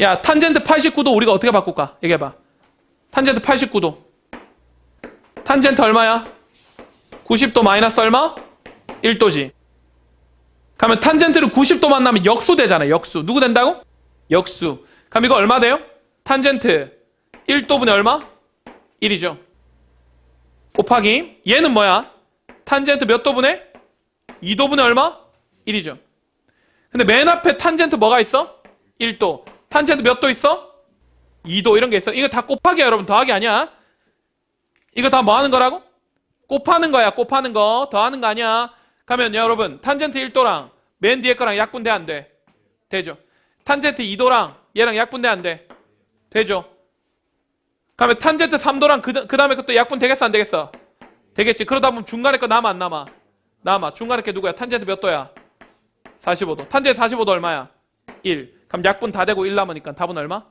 야, 탄젠트 89도 우리가 어떻게 바꿀까? 얘기해봐. 탄젠트 89도. 탄젠트 얼마야? 90도 마이너스 얼마? 1도지. 그러면 탄젠트를 90도 만나면 역수 되잖아요. 역수. 누구 된다고? 역수. 그럼 이거 얼마 돼요? 탄젠트 1도분의 얼마? 1이죠. 곱하기 얘는 뭐야? 탄젠트 몇 도분의? 2도분의 얼마? 1이죠. 근데 맨 앞에 탄젠트 뭐가 있어? 1도. 탄젠트 몇 도 있어? 2도 이런 게 있어. 이거 다 곱하기야 여러분. 더하기 아니야. 이거 다 뭐 하는 거라고? 곱하는 거야. 곱하는 거. 더하는 거 아니야. 가면 여러분 탄젠트 1도랑 맨 뒤에 거랑 약분돼 안 돼? 되죠. 탄젠트 2도랑 얘랑 약분돼 안 돼? 되죠. 그러면 탄젠트 3도랑 그, 그 다음에 것도 약분 되겠어 안 되겠어? 되겠지. 그러다 보면 중간에 거 남아 안 남아? 남아. 중간에 게 누구야? 탄젠트 몇 도야? 45도. 탄젠트 45도 얼마야? 1. 그럼 약분 다 되고 1 남으니까 답은 얼마?